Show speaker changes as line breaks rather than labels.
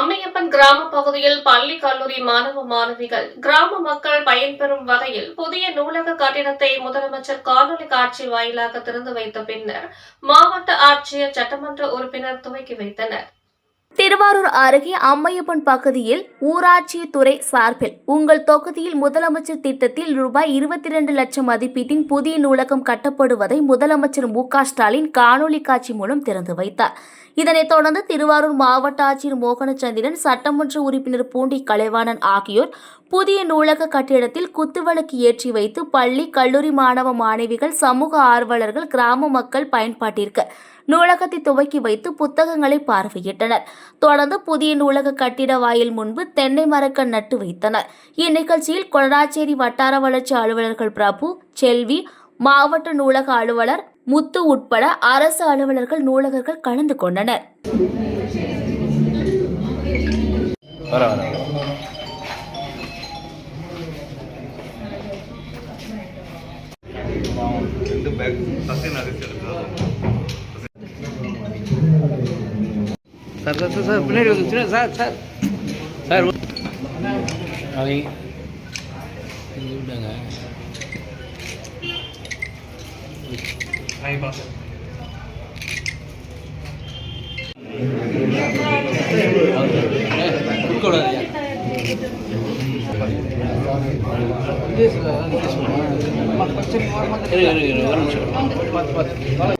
அம்மையப்பன் கிராம பகுதியில் பள்ளி கல்லூரி மாணவ மாணவிகள் கிராம மக்கள் பயன்பெறும் வகையில் புதிய நூலக கட்டிடத்தை முதலமைச்சர் காணொலி காட்சி வாயிலாக திறந்து வைத்த பின்னர் மாவட்ட ஆட்சியர் சட்டமன்ற உறுப்பினர் துவக்கி வைத்தனர்.
திருவாரூர் அருகே அம்மையப்பன் பகுதியில் ஊராட்சி துறை சார்பில் உங்கள் தொகுதியில் முதலமைச்சர் திட்டத்தில் ரூபாய் இருபத்தி இரண்டு லட்சம் மதிப்பீட்டின் புதிய நூலகம் கட்டப்படுவதை முதலமைச்சர் மு க ஸ்டாலின் காணொலி காட்சி மூலம் திறந்து வைத்தார். இதனைத் தொடர்ந்து திருவாரூர் மாவட்ட ஆட்சியர் மோகனச்சந்திரன் சட்டமன்ற உறுப்பினர் பூண்டி கலைவாணன் ஆகியோர் புதிய நூலக கட்டிடத்தில் குத்துவிளக்கு ஏற்றி வைத்து பள்ளி கல்லூரி மாணவ மாணவிகள் சமூக ஆர்வலர்கள் கிராம மக்கள் பயன்பாட்டிற்கு நூலகத்தை துவக்கி வைத்து புத்தகங்களை பார்வையிட்டனர். தொடர்ந்து புதிய நூலக கட்டிட வாயில் முன்பு தென்னை மரக்கன் நட்டு வைத்தனர். இந்நிகழ்ச்சியில் கொடராச்சேரி வட்டார வளர்ச்சி அலுவலர்கள் பிரபு செல்வி மாவட்ட நூலக அலுவலர் முத்து உட்பட அரசு அலுவலர்கள் நூலகர்கள் கலந்து கொண்டனர்.
ரெண்டு பேக் சத்திய
சார் சார் சார் சார் பின்னாடி வந்து பின்னாடி சார் சார் சார் அவங்க இங்க விட்டாங்க ஒரு நிமிஷம்